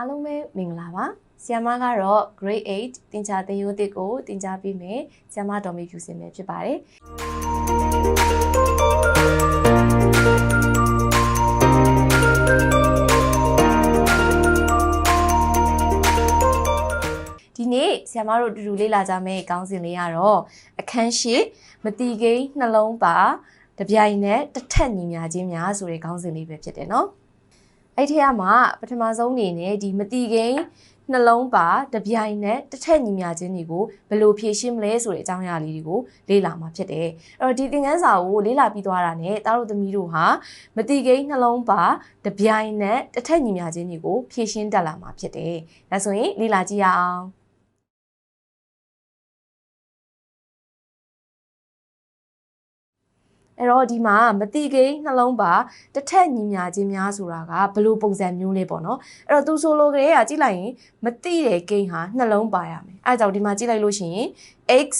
အားလုံးပဲမင်္ဂလာပါဆီယမကတော့ grade 8တင် जा သင်ရိုးတစ်ကိုတင် जा ပေးမယ်ဆီယမဒေါ်မေဖြူစင်ပဲဖြစ်ပါတယ်ဒီနေ့ဆီယမတို့အတူတူလေ့လာကြမယ့်ခေါင်းစဉ်လေးကတော့အခန်းရှိမတီကိန်းနှလုံးပါတပြိုင်နက်တစ်ထက်ညီမျှခြင်းများဆိုတဲ့ခေါင်းစဉ်လေးပဲဖြစ်တယ်နော် အဲ့ဒီထဲမှာပထမဆုံးအနေနဲ့ဒီမတီကိန်းနှလုံးပါတပြိုင်နက်တစ်ထက်ညီမျှခြင်းတွေကိုဘယ်လိုဖြေရှင်းမလဲဆိုတဲ့အကြောင်းအရာလေးတွေကိုလေ့လာမှာဖြစ်တယ်အဲ့တော့ဒီသင်ခန်းစာကိုလေ့လာပြီးသွားတာနဲ့တားတို့သမီးတို့ဟာမတီကိန်းနှလုံးပါတပြိုင်နက်တစ်ထက်ညီမျှခြင်းတွေကိုဖြေရှင်းတတ်လာမှာဖြစ်တယ်ဒါဆိုရင်လေ့လာကြည့်ရအောင် အဲ့တော့ဒီမှာမတိကိန်းနှလုံးပါတစ်ထက်ညီမျှခြင်းများဆိုတာကဘယ်လိုပုံစံမျိုးလဲပေါ့နော်အဲ့တော့သူဆိုလိုကလေးကကြည့်လိုက်ရင်မတိတဲ့ကိန်းဟာနှလုံးပါရမယ်အဲ့ဒါကြောင့်ဒီမှာကြည့်လိုက်လို့ရှိရင် x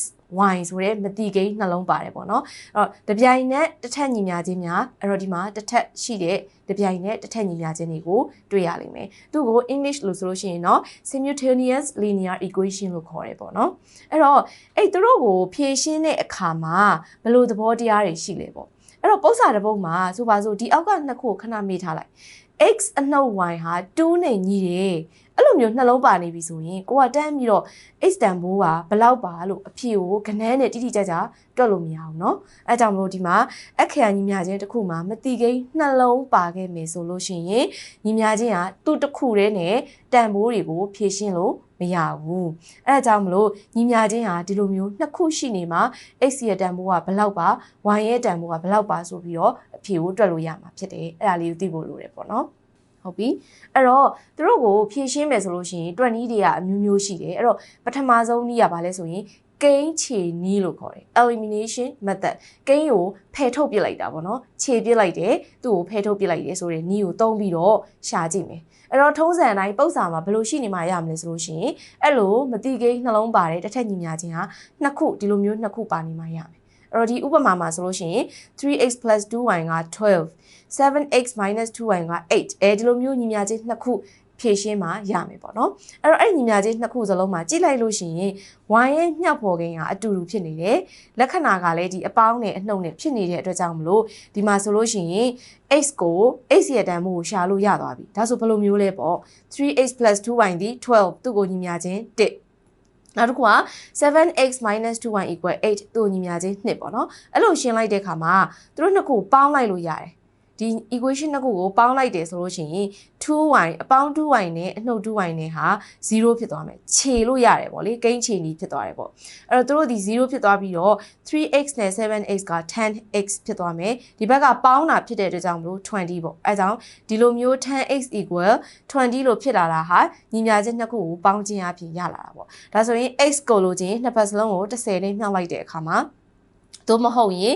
y ဆိုတဲ့မတိကိန်းနှလုံးပါတယ်ပေါ့နော်အဲ့တော့တပြိုင်နက်တစ်ထက်ညီမျှခြင်းများအဲ့တော့ဒီမှာတစ်ထက်ရှိတဲ့တပြိုင်နက်တစ်ထက်ညီမျှခြင်းတွေကိုတွေ့ရလိမ့်မယ်သူ့ကို English လို့ဆိုလို့ရှိရင်တော့ simultaneous linear equation လို့ခေါ်တယ်ပေါ့နော်အဲ့တော့အဲ့သူတို့ကိုဖြည့်ရှင်းတဲ့အခါမှာဘယ်လိုသဘောတရားတွေရှိလဲပေါ့အဲ့တော့ပု္ပ္ပာတစ်ပုဒ်မှာဆိုပါစို့ဒီအောက်ကနှစ်ခုကိုခဏမေ့ထားလိုက် x အနှုတ် y ဟာ2နဲ့ညီတယ် အဲ့လိုမျိုးနှလုံးပါနေပြီဆိုရင်ကိုကတန်းပြီးတော့ x တန်ဖိုးကဘယ်လောက်ပါလို့အဖြေကိုကနန်းနဲ့တိတိကျကျတွက်လို့မရအောင်เนาะအဲကြောင့်မလို့ဒီမှာအခရာညီမျှချင်းတစ်ခုမှာမတိကိန်းနှလုံးပါခဲ့မယ်ဆိုလို့ရှိရင်ညီမျှချင်းကသူ့တစ်ခုတည်းနဲ့တန်ဖိုးတွေကိုဖြည့်ရှင်းလို့မရဘူးအဲဒါကြောင့်မလို့ညီမျှချင်းဟာဒီလိုမျိုးနှစ်ခုရှိနေမှာ x ရဲ့တန်ဖိုးကဘယ်လောက်ပါ y ရဲ့တန်ဖိုးကဘယ်လောက်ပါဆိုပြီးတော့အဖြေကိုတွက်လို့ရမှာဖြစ်တယ်အဲ့ဒါလေးကိုသိဖို့လိုတယ်ပေါ့နော် ဟုတ်ပြီအဲ့တော့သူတို့ကိုဖြည့်ရှင်းမယ်ဆိုလို့ရှိရင်တွက်နည်းတွေကအမျိုးမျိုးရှိတယ်အဲ့တော့ပထမဆုံးနည်းကဘာလဲဆိုရင်ကိန်းခြေနည်းလို့ခေါ်တယ် elimination method ကိန်းကိုဖယ်ထုတ်ပစ်လိုက်တာပေါ့နော်ခြေပစ်လိုက်တယ်သူ့ကိုဖယ်ထုတ်ပစ်လိုက်တယ်ဆိုတဲ့နည်းကိုသုံးပြီးတော့ရှာကြည့်မယ်အဲ့တော့ထုံးစံအတိုင်းပု္ပ္ပာမှာဘယ်လိုရှိနေမှရမလဲဆိုလို့ရှိရင်အဲ့လိုမတိကိန်းနှလုံးပါတယ်တစ်ထက်ညီမျှခြင်းဟာနှစ်ခုဒီလိုမျိုးနှစ်ခုပါနေမှရမယ် အဲ့တော့ဒီဥပမာမှာဆိုလို့ရှိရင် 3x 2y က12 7x 2y က8အဲဒီလိုမျိုးညီမျှခြင်းနှစ်ခုဖြည့်ရှင်းမှရမယ်ပေါ့နော်အဲ့တော့အဲ့ညီမျှခြင်းနှစ်ခုစလုံးမှာကြည့်လိုက်လို့ရှိရင် y ရဲ့ညှောက်ဖော်ကိန်းကအတူတူဖြစ်နေတယ်လက္ခဏာကလည်းဒီအပေါင်းနဲ့အနှုတ်နဲ့ဖြစ်နေတဲ့အတွက်ကြောင့်မလို့ဒီမှာဆိုလို့ရှိရင် x ကို x ရဲ့တန်ဖိုးကိုရှာလို့ရသွားပြီဒါဆိုဘယ်လိုမျိုးလဲပေါ့ 3x 2y ဒီ12သူ့ကိုညီမျှခြင်း1 နောက်တစ်ခုက 7x 2y 8သူ့ကိုညီမျှခြင်း2ပေါ့နော်အဲ့လိုရှင်းလိုက်တဲ့အခါမှာသူတို့နှစ်ခုပေါင်းလိုက်လို့ရတယ် ဒီ equation နှစ်ခုကိုပေါင်းလိုက်တယ်ဆိုလို့ရှိရင် 2y အပေါင်း 2y နဲ့အနှုတ် 2y နဲ့ဟာ0ဖြစ်သွားမယ်ခြေလို့ရတယ်ပေါ့လေကိန်းခြေနီးဖြစ်သွားတယ်ပေါ့အဲ့တော့တို့ဒီ0ဖြစ်သွားပြီးတော့ 3x နဲ့ 7x က 10x ဖြစ်သွားမယ်ဒီဘက်ကပေါင်းတာဖြစ်တဲ့အတွက်ကြောင့်မလို့20ပေါ့အဲကြောင့်ဒီလိုမျိုး 10x equal 20လို့ဖြစ်လာတာဟာညီမျှခြင်းနှစ်ခုကိုပေါင်းခြင်းအပြင်ရလာတာပေါ့ဒါဆိုရင် x ကိုလို့ချင်းနှစ်ဖက်စလုံးကို10နဲ့မြှောက်လိုက်တဲ့အခါမှာ သို့မဟုတ်ရင်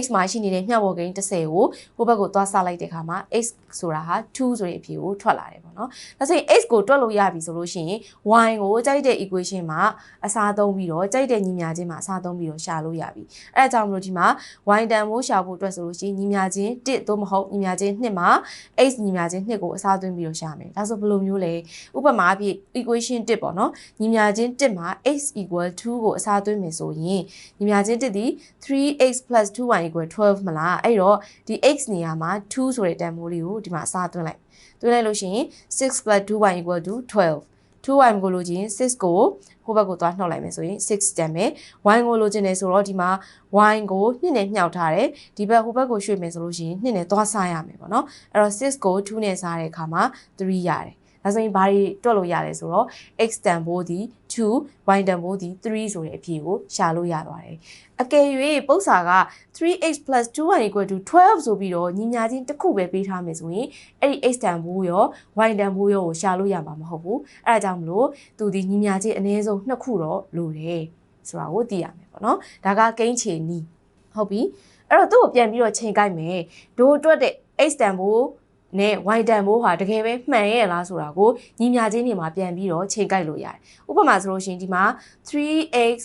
x မှာရှိနေတဲ့မျှဝေကိန်း30ကိုဟိုဘက်ကိုသွားဆလိုက်တဲ့အခါမှာ x ဆိုတာဟာ2ဆိုတဲ့အဖြေကိုထွက်လာတယ်ပေါ့နော်။ဒါဆိုရင် x ကိုတွက်လို့ရပြီဆိုလို့ရှိရင် y ကိုကြိုက်တဲ့ equation မှာအစားသုံးပြီးတော့ကြိုက်တဲ့ညီမျှခြင်းမှာအစားသုံးပြီးတော့ရှာလို့ရပြီ။အဲဒါကြောင့်မလို့ဒီမှာ y တန်ဖိုးရှာဖို့အတွက်ဆိုလို့ရှိရင်ညီမျှခြင်း1သို့မဟုတ်ညီမျှခြင်း2မှာ x ညီမျှခြင်း2ကိုအစားသွင်းပြီးတော့ရှာမယ်။ဒါဆိုဘယ်လိုမျိုးလဲ။ဥပမာအဖြစ် equation 1ပေါ့နော်။ညီမျှခြင်း1မှာ x 2ကိုအစားသွင်းမယ်ဆိုရင်ညီမျှခြင်း1ဒီ 3x 2y 12မလားအဲ့တော့ဒီ x နေရာမှာ2ဆိုတဲ့တန်ဖိုးလေးကိုဒီမှာအစားသွင်းလိုက်သွင်းလိုက်လို့ရှိရင်6 2y 12 2y ကိုလိုချင်6ကိုဟိုဘက်ကိုသွားနှောက်လိုက်မယ်ဆိုရင်6တန်မယ် y ကိုလိုချင်တယ်ဆိုတော့ဒီမှာ y ကို2နဲ့မြှောက်ထားတယ်ဒီဘက်ဟိုဘက်ကိုရွှေ့မယ်ဆိုလို့ရှိရင်2နဲ့သွားစားရမယ်ပေါ့နော်အဲ့တော့6ကို2နဲ့စားတဲ့အခါမှာ3ရတယ် ဒါဆိုရင်ဘာတွေတွက်လို့ရလဲဆိုတော့ x တန်ဖိုးဒီ2 y တန်ဖိုးဒီ3ဆိုတဲ့အဖြေကိုရှာလို့ရသွားတယ်အကယ်၍ပု္ပ္ပာက 3x 2y 12ဆိုပြီးတော့ညီညာချင်းတစ်ခုပဲပေးထားမယ်ဆိုရင်အဲ့ဒီ x တန်ဖိုးရော y တန်ဖိုးရောကိုရှာလို့ရမှာမဟုတ်ဘူးအဲဒါကြောင့်မလို့သူဒီညီညာချင်းအနည်းဆုံးနှစ်ခုတော့လိုတယ်ဆိုတာကိုသိရမယ်ပေါ့နော်ဒါကကိန်းချေနီးဟုတ်ပြီအဲ့တော့သူ့ကိုပြန်ပြီးတော့ချိန်ကြိုက်မယ်ဒိုးတွက်တဲ့ x တန်ဖိုး နဲ့ y တန်ဖိုးဟာတကယ်ပဲမှန်ရဲ့လားဆိုတာကိုညီမျှချင်းတွေမှာပြန်ပြီးတော့ချိန်ကိုက်လို့ရတယ်။ဥပမာဆိုလို့ရှိရင်ဒီမှာ 3x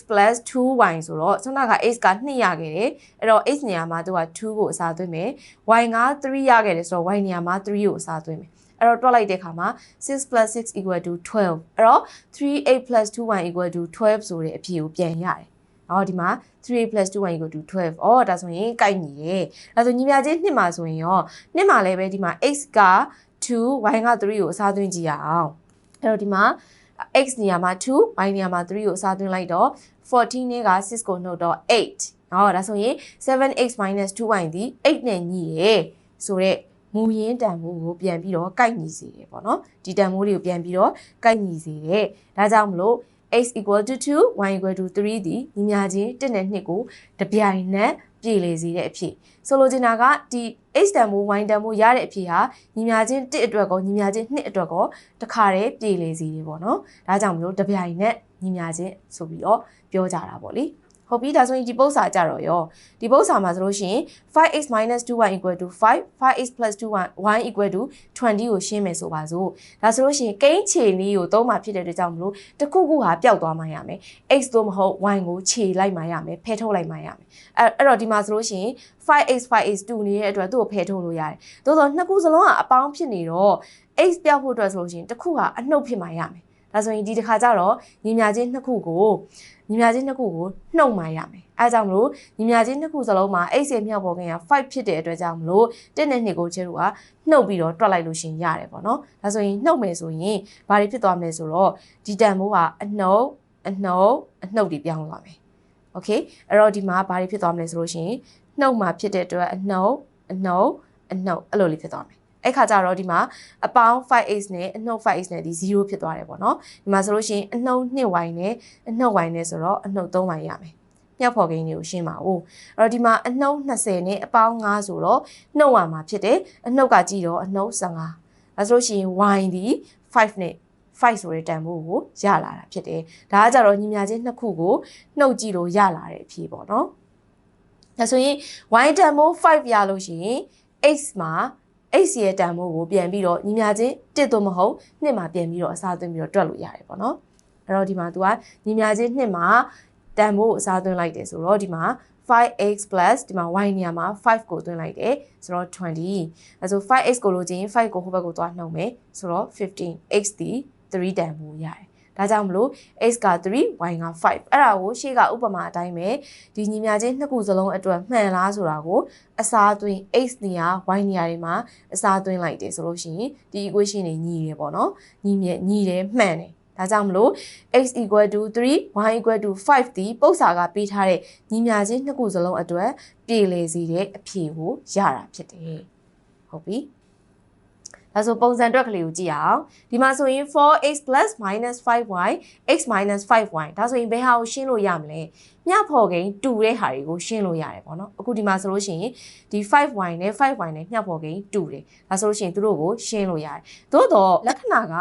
2y ဆိုတော့ခုနက x က2ရခဲ့တယ်။အဲ့တော့ x နေရာမှာသူက2ကိုအစားသွင်းမယ်။ y က3ရခဲ့တယ်ဆိုတော့ y နေရာမှာ3ကိုအစားသွင်းမယ်။အဲ့တော့တွက်လိုက်တဲ့အခါမှာ6 plus 6 equal to 12အဲ့တော့3 8 plus 2y equal to 12ဆိုတဲ့အဖြေကိုပြန်ရတယ်။ အော်ဒီမှာ3 plus 2y equal to 12အော်ဒါဆိုရင်ကိုက်ညီတယ်။ဒါဆိုညီမချင်းနှစ်မှာဆိုရင်ရောနှစ်မှာလည်းပဲဒီမှာ x က2 y က3ကိုအစားသွင်းကြည့်ရအောင်။အဲ့တော့ဒီမှာ x နေရာမှာ2 y နေရာမှာ3ကိုအစားသွင်းလိုက်တော့14နဲ့က6ကိုနှုတ်တော့8။ဟောဒါဆိုရင် 7x 2y ဒီ8နဲ့ညီရယ်ဆိုတော့မူရင်းတန်ဖိုးကိုပြန်ပြီးတော့ကိုက်ညီစေတယ်ပေါ့နော်ဒီတန်ဖိုးတွေကိုပြန်ပြီးတော့ကိုက်ညီစေတယ်ဒါကြောင့်မလို့ x equal to 2 y equal to 3ဒီညီမျှချင်း1နဲ့2ကိုတပြိုင်နက်ပြည်လေစေတဲ့အဖြစ်ဆိုလိုချင်တာကဒီ x တန်ဖိုး y တန်ဖိုးရတဲ့အဖြစ်ဟာညီမျှချင်း1အတွက်ကောညီမျှချင်း2အတွက်ကောတခါတည်းပြည်လေစေတယ်ပေါ့နော်ဒါကြောင့်မလို့တပြိုင်နက်ညီမျှချင်းဆိုပြီးတော့ပြောကြတာပေါ့လေ ဟုတ်ပြီဒါဆိုရင်ဒီပု္ပ္ပစာကြတော့ရောဒီပု္ပ္ပစာမှာဆိုလို့ရှိရင် 5x 2y equal to 5 5x 2y y equal to 20ကိုရှင်းမယ်ဆိုပါစို့ဒါဆိုလို့ရှိရင်ကိန်းခြေနည်းကိုသုံးမှဖြစ်တဲ့အတွက်ကြောင့်မလို့တစ်ခုခုဟာပျောက်သွားမှရမယ် x သို့မဟုတ် y ကိုခြေလိုက်မှရမယ်ဖယ်ထုတ်လိုက်မှရမယ်အဲ့အဲ့တော့ဒီမှာဆိုလို့ရှိရင် 5x 5x 2နေတဲ့အတွက်သူ့ကိုဖယ်ထုတ်လို့ရတယ်သို့သောနှစ်ခုစလုံးကအပေါင်းဖြစ်နေတော့ x ပျောက်ဖို့အတွက်ဆိုလို့ရှိရင်တစ်ခုဟာအနှုတ်ဖြစ်မှရမယ်ဒါဆိုရင်ဒီတစ်ခါကျတော့ညီမြချင်းနှစ်ခုကို ညီမြချင်းနှစ်ခုကိုနှုတ်မှရမယ်အဲကြောင့်မလို့ညီမြချင်းနှစ်ခုစလုံးမှာ x ရဲ့မြောက်ပေါ်ကင်က5ဖြစ်တဲ့အတွက်ကြောင့်မလို့1နဲ့2ကိုချဲတို့ကနှုတ်ပြီးတော့တွက်လိုက်လို့ရှင်ရတယ်ပေါ့နော်ဒါဆိုရင်နှုတ်မယ်ဆိုရင်ဘာတွေဖြစ်သွားမလဲဆိုတော့ဒီတန်မိုးကအနှုတ်အနှုတ်အနှုတ်တွေပြောင်းသွားမယ်โอเคအဲ့တော့ဒီမှာဘာတွေဖြစ်သွားမလဲဆိုလို့ရှင်နှုတ်မှာဖြစ်တဲ့အတွက်အနှုတ်အနှုတ်အနှုတ်အဲ့လိုလေးဖြစ်သွားမယ် အဲ့ခါကျတော့ဒီမှာအပေါင်း 5x နဲ့အနှုတ် 5x နဲ့ဒီ0ဖြစ်သွားတယ်ပေါ့နော်ဒီမှာဆိုလို့ရှိရင်အနှုတ် 2y နဲ့အနှုတ် y နဲ့ဆိုတော့အနှုတ် 3y ရမယ်မြောက်ဖော်ကိန်းတွေကိုရှင်းပါဦးအဲ့တော့ဒီမှာအနှုတ်20နဲ့အပေါင်း5ဆိုတော့နှုတ်ဝါမှာဖြစ်တယ်အနှုတ်ကကြည့်တော့အနှုတ်15အဲဆိုလို့ရှိရင် y ဒီ5နဲ့5ဆိုတဲ့တန်ဖိုးကိုရလာတာဖြစ်တယ်ဒါကကြတော့ညီမချင်းနှစ်ခုကိုနှုတ်ကြည့်လို့ရလာတဲ့အဖြေပေါ့နော်ဒါဆိုရင် y တန်ဖိုး5ရလို့ရှိရင် x မှာ x ရဲ့တန်ဖိုးကိုပြန်ပြီးတော့ညီမချင်းတစ်သို့မဟုတ်နှစ်မှာပြန်ပြီးတော့အစားသွင်းပြီးတော့တွက်လို့ရတယ်ပေါ့နော်အဲ့တော့ဒီမှာ तू ကညီမချင်းနှစ်မှာတန်ဖိုးကိုအစားသွင်းလိုက်တယ်ဆိုတော့ဒီမှာ 5x ဒီမှာ y နေရာမှာ5ကိုသွင်းလိုက်တယ်ဆိုတော့20အဲဆို 5x ကိုလို့ချင်း5ကိုဟိုဘက်ကိုသွားနှုတ်မယ်ဆိုတော့ 15x ဒီ3တန်ဖိုးရတယ် ဒါကြောင့်မလို့ x က3 y က5အဲ့ဒါကိုရှေ့ကဥပမာအတိုင်းပဲဒီညီမြချင်းနှစ်ခုစလုံးအတွက်မှန်လားဆိုတာကိုအစားသွင်း x နေရာ y နေရာတွေမှာအစားသွင်းလိုက်တယ်ဆိုလို့ရှိရင်ဒီ equation တွေညီတယ်ပေါ့နော်ညီမြညီတယ်မှန်တယ်ဒါကြောင့်မလို့ x equal to 3 y equal to 5ဒီပု္ပ္ပစာကပေးထားတဲ့ညီမြချင်းနှစ်ခုစလုံးအတွက် ပြည်လေစီတဲ့အဖြေကိုရတာဖြစ်တယ်ဟုတ်ပြီ ဒါဆိုပုံစံအတွက်ကလေးကိုကြည့်အောင်ဒီမှာဆိုရင် 4x 5y x 5y ဒါဆိုရင်ဘယ်ဟာကိုရှင်းလို့ရမလဲမြဖော်ကိန်းတူတဲ့ဟာတွေကိုရှင်းလို့ရတယ်ပေါ့နော်အခုဒီမှာဆိုလို့ရှိရင်ဒီ 5y နဲ့ 5y နဲ့မြဖော်ကိန်းတူတယ်ဒါဆိုလို့ရှိရင်သူတို့ကိုရှင်းလို့ရတယ်သို့တော့လက္ခဏာက